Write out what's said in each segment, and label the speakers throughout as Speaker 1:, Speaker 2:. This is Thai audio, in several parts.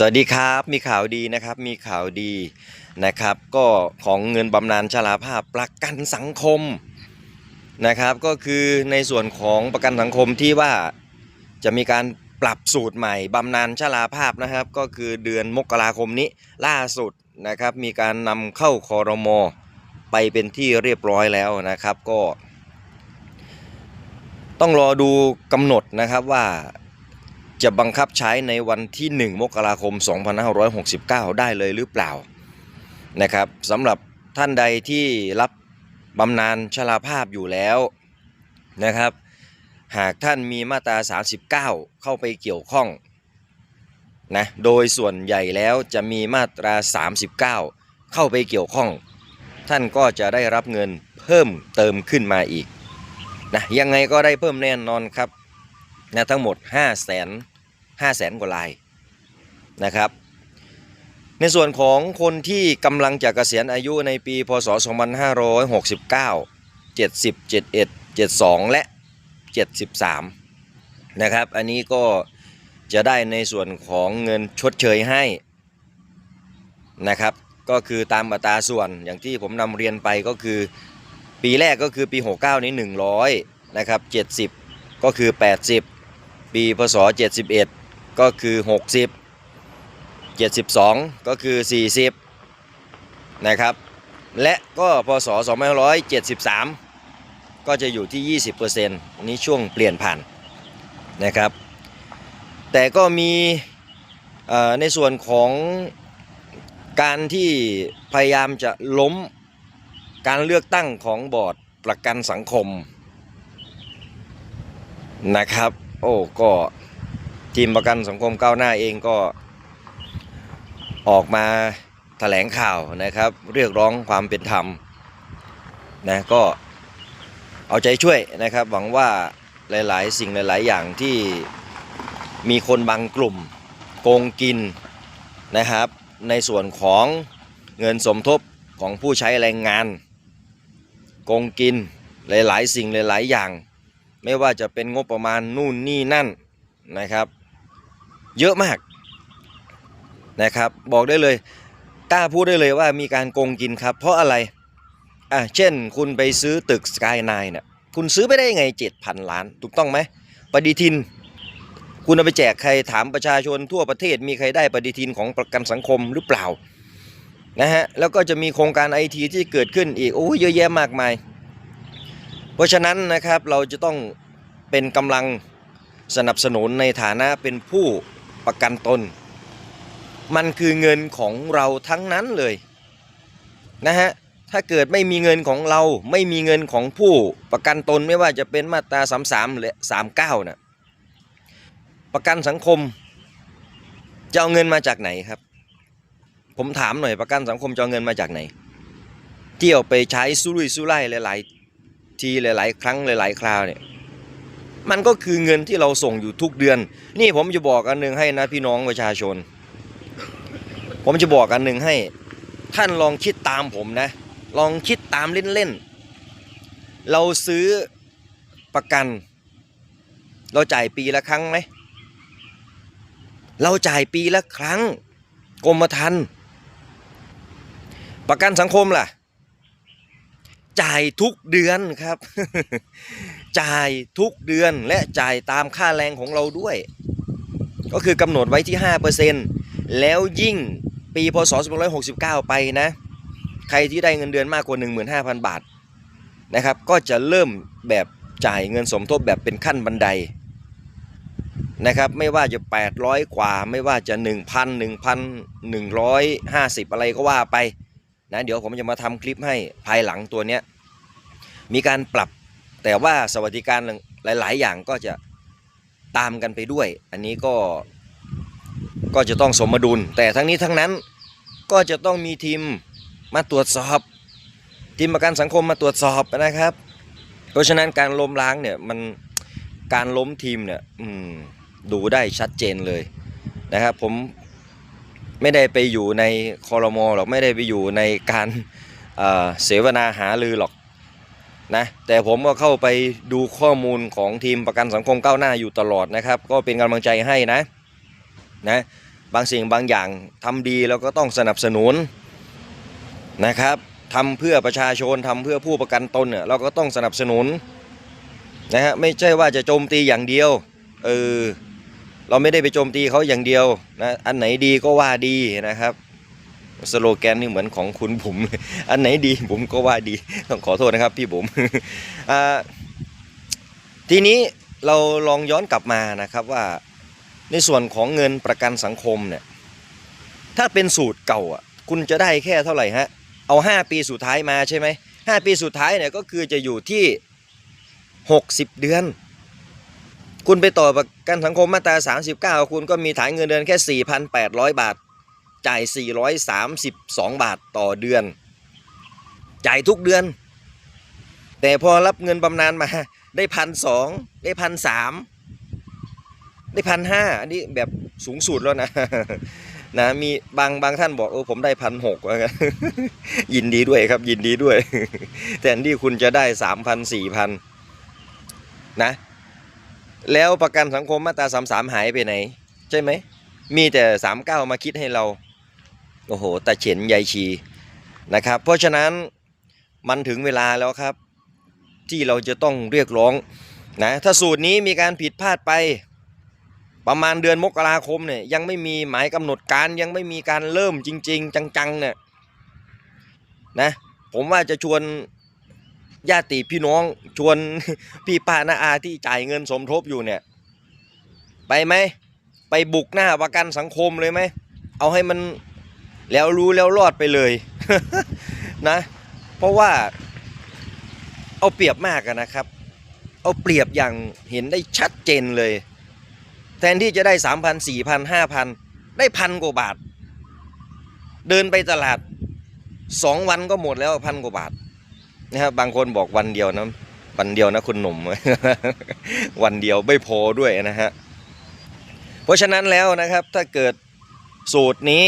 Speaker 1: สวัสดีครับมีข่าวดีนะครับมีข่าวดีนะครับ ก็ของเงินบำนาญชราภาพประกันสังคมนะครับ ก็คือในส่วนของประกันสังคมที่ว่าจะมีการปรับสูตรใหม่บำนาญชราภาพนะครับ ก็คือเดือนมกราคมนี้ล่าสุดนะครับ มีการนำเข้าคอรมอไปเป็นที่เรียบร้อยแล้วนะครับก็ ต้องรอดูกำหนดนะครับว่า จะบังคับใช้ในวันที่ 1 มกราคม 2569 ได้เลยหรือเปล่านะครับสำหรับท่านใดที่รับบำนาญชราภาพอยู่แล้วนะครับ หากท่านมีมาตรา 39 เข้าไปเกี่ยวข้องนะโดยส่วนใหญ่แล้วจะมีมาตรา 39 เข้าไปเกี่ยวข้อง ท่านก็จะได้รับเงินเพิ่มเติมขึ้นมาอีกนะยังไงก็ได้เพิ่มแน่นอนครับ นะทั้งหมด 5 0 0แสน5แสนกว่าลายนะครับ ในส่วนของคนที่กำลังจะเกษียณอายุในปี พศ 2569 70 71 72 และ 73 นะครับ อันนี้ก็จะได้ในส่วนของเงินชดเชยให้นะครับ ก็คือตามอัตราส่วนอย่างที่ผมนำเรียนไปก็คือ ปีแรกก็คือปี 69 นี้ 100 นะครับ 70 ก็คือ 80 ปีพศ 71 ก็คือ 60 72 ก็คือ 40 นะครับ และก็พศ 2573 ก็จะอยู่ที่ 20%นี้ช่วงเปลี่ยนผ่านนะครับ แต่ก็มีในส่วนของการที่พยายามจะล้มการเลือกตั้งของบอร์ดประกันสังคมนะครับ โอ้ก็ทีมประกันสังคมก้าวหน้าเองก็ออกมาแถลงข่าวนะครับ เรียกร้องความเป็นธรรมนะก็เอาใจช่วยนะครับ หวังว่าหลาย ๆ สิ่งหลาย ๆ อย่างที่มีคนบางกลุ่มโกงกินนะครับ ในส่วนของเงินสมทบของผู้ใช้แรงงาน โกงกินหลาย ๆ สิ่งหลาย ๆ อย่าง ไม่ว่าจะเป็นงบประมาณนู่นนี่นั่นนะครับ เยอะมากนะครับ บอกได้เลยกล้าพูดได้เลยว่ามีการโกงกินครับ เพราะอะไรอะเช่น คุณไปซื้อตึกสกายไนเนี่ยคุณซื้อไปได้ยังไงเจ็ดพันล้าน ถูกต้องไหมปฏิทิน คุณเอาไปแจกใครถามประชาชนทั่วประเทศมีใครได้ปฏิทินของประกันสังคมหรือเปล่านะฮะแล้วก็จะมีโครงการไอทีที่เกิดขึ้นอีกโอ้ยเยอะแยะมากมาย เพราะฉะนั้นนะครับเราจะต้องเป็นกำลังสนับสนุนในฐานะเป็นผู้ประกันตน มันคือเงินของเราทั้งนั้นเลยนะฮะถ้าเกิดไม่มีเงินของเราไม่มีเงินของผู้ประกันตนไม่ว่าจะเป็นมาตรา33หรือ39นะประกันสังคมจะเอาเงินมาจากไหนครับ ผมถามหน่อยประกันสังคมจะเอาเงินมาจากไหนที่เอาไปใช้สุรุ่ยสุร่ายหลายๆ ทีหลาย ๆ ครั้งหลาย ๆ คราวเนี่ยมันก็คือเงินที่เราส่งอยู่ทุกเดือน นี่ผมจะบอกอันหนึ่งให้นะพี่น้องประชาชน ผมจะบอกอันหนึ่งให้ ท่านลองคิดตามผมนะ ลองคิดตามเล่น ๆ เราซื้อประกัน เราจ่ายปีละครั้งไหม เราจ่ายปีละครั้งกรมธรรม์ประกันสังคมล่ะ จ่ายทุกเดือนครับ จ่ายทุกเดือนและจ่ายตามค่าแรงของเราด้วย ก็คือกำหนดไว้ที่ 5%แล้วยิ่งปีพศ2569 ไปนะ ใครที่ได้เงินเดือนมากกว่า 15,000 บาทนะครับ ก็จะเริ่มแบบจ่ายเงินสมทบแบบเป็นขั้นบันไดนะครับไม่ว่าจะ 800 กว่าไม่ว่าจะ 1,000 1,150 อะไรก็ว่าไปนะเดี๋ยวผมจะมาทำคลิปให้ภายหลังตัวเนี้ย มีการปรับแต่ว่าสวัสดิการหลาย ๆ อย่างก็จะตามกันไปด้วย อันนี้ก็ก็จะต้องสมดุล แต่ทั้งนี้ทั้งนั้นก็จะต้องมีทีมมาตรวจสอบ ทีมประกันสังคมมาตรวจสอบนะครับ เพราะฉะนั้นการล้มล้างเนี่ยมันการล้มทีมเนี่ยดูได้ชัดเจนเลยนะครับ ผมไม่ได้ไปอยู่ในคอรมอหรอกไม่ได้ไปอยู่ในการเอ่อเสวนาหาลือหรอก นะแต่ผมก็เข้าไปดูข้อมูลของทีมประกันสังคมก้าวหน้าอยู่ตลอดนะครับ ก็เป็นกำลังใจให้นะนะบางสิ่งบางอย่างทำดีเราก็ต้องสนับสนุนนะครับทำเพื่อประชาชนทำเพื่อผู้ประกันตนเนี่ยเราก็ต้องสนับสนุนนะฮะไม่ใช่ว่าจะโจมตีอย่างเดียวเออเราไม่ได้ไปโจมตีเขาอย่างเดียวนะอันไหนดีก็ว่าดีนะครับ สโลแกนนี่เหมือนของคุณผมเลยอันไหนดีผมก็ว่าดีต้องขอโทษนะครับ พี่ผมทีนี้เราลองย้อนกลับมานะครับว่าในส่วนของเงินประกันสังคมเนี่ยถ้าเป็นสูตรเก่าอะคุณจะได้แค่เท่าไหร่ฮะเอา 5 ปีสุดท้ายมาใช่ไหมห้าปีสุดท้ายเนี่ยก็คือจะอยู่ที่ 60 เดือน คุณไปต่อประกันสังคมมาตรา 39 คุณก็มีฐานเงินเดือนแค่ 4,800 บาท จ่าย 432 บาทต่อเดือน จ่ายทุกเดือน แต่พอรับเงินบำนาญมาได้พันสองได้พันสามได้พันห้าอันนี้แบบสูงสุดแล้วนะนะมีบางบางท่านบอกเออผมได้พันหกยินดีด้วยครับยินดีด้วยแทนที่คุณจะได้สามพันสี่พันนะ แล้วประกันสังคมมาตราสามสามหายไปไหน ใช่ไหม มีแต่สามเก้ามาคิดให้เรา โอ้โหตาเฉินยายชีนะครับ เพราะฉะนั้นมันถึงเวลาแล้วครับ ที่เราจะต้องเรียกร้องนะถ้าสูตรนี้มีการผิดพลาดไปประมาณเดือนมกราคมเนี่ยยังไม่มีหมายกำหนดการยังไม่มีการเริ่มจริง ๆ จังๆเนี่ยนะผมว่าจะชวนญาติพี่น้องชวนพี่ป้าน้าอาที่จ่ายเงินสมทบอยู่เนี่ยไปไหมไปบุกหน้าประกันสังคมเลยไหมเอาให้มัน แล้วรู้แล้วรอดไปเลยนะ เพราะว่าเอาเปรียบมากนะครับ เอาเปรียบอย่างเห็นได้ชัดเจนเลย แทนที่จะได้สามพันสี่พันห้าพันได้พันกว่าบาท เดินไปตลาดสองวันก็หมดแล้วพันกว่าบาทนะครับบางคนบอกวันเดียวนะวันเดียวนะคุณหนุ่ม วันเดียวไม่พอด้วยนะฮะเพราะฉะนั้นแล้วนะครับถ้าเกิดสูตรนี้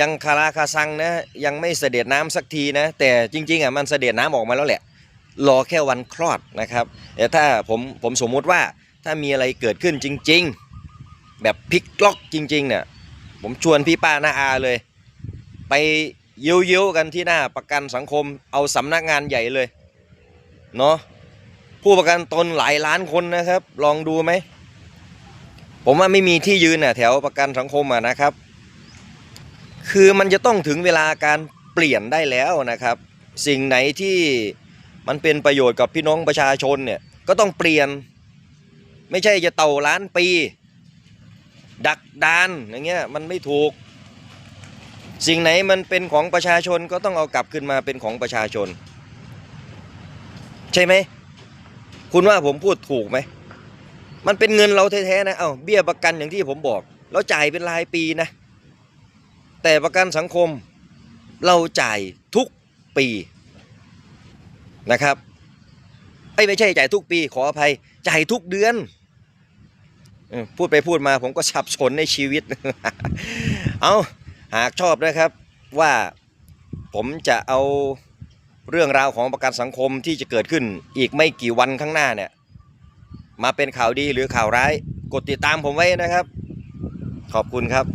Speaker 1: ยังคาราคาซังนะยังไม่เสด็จน้ำสักทีนะแต่จริงๆอะมันเสด็จน้ำออกมาแล้วแหละ รอแค่วันคลอดนะครับแต่ถ้าผมผมสมมุติว่าถ้ามีอะไรเกิดขึ้นจริง ๆ แบบพลิกล็อกจริงๆเนี่ยผมชวนพี่ป้าน้าอาเลย ไปเยิ้วๆกันที่หน้าประกันสังคมเอาสำนักงานใหญ่เลยเนาะผู้ประกันตนหลายล้านคนนะครับ ลองดูไหมผมว่าไม่มีที่ยืนน่ะแถวประกันสังคมอะนะครับ คือมันจะต้องถึงเวลาการเปลี่ยนได้แล้วนะครับ สิ่งไหนที่มันเป็นประโยชน์กับพี่น้องประชาชนเนี่ยก็ต้องเปลี่ยน ไม่ใช่จะเต่าล้านปี ดักดานอย่างเงี้ยมันไม่ถูก สิ่งไหนมันเป็นของประชาชนก็ต้องเอากลับขึ้นมาเป็นของประชาชน ใช่ไหมคุณว่าผมพูดถูกไหมมันเป็นเงินเราแท้ๆนะเอา้าเบี้ยประกันอย่างที่ผมบอกเราจ่ายเป็นรายปีนะ แต่ประกันสังคมเราจ่ายทุกปีนะครับไอ้ไม่ใช่จ่ายทุกปี ขออภัยจ่ายทุกเดือน พูดไปพูดมาผมก็สับสนในชีวิต เอาหากชอบนะครับว่าผมจะเอาเรื่องราวของประกันสังคมที่จะเกิดขึ้นอีกไม่กี่วันข้างหน้าเนี่ย มาเป็นข่าวดีหรือข่าวร้าย กดติดตามผมไว้นะครับ ขอบคุณครับ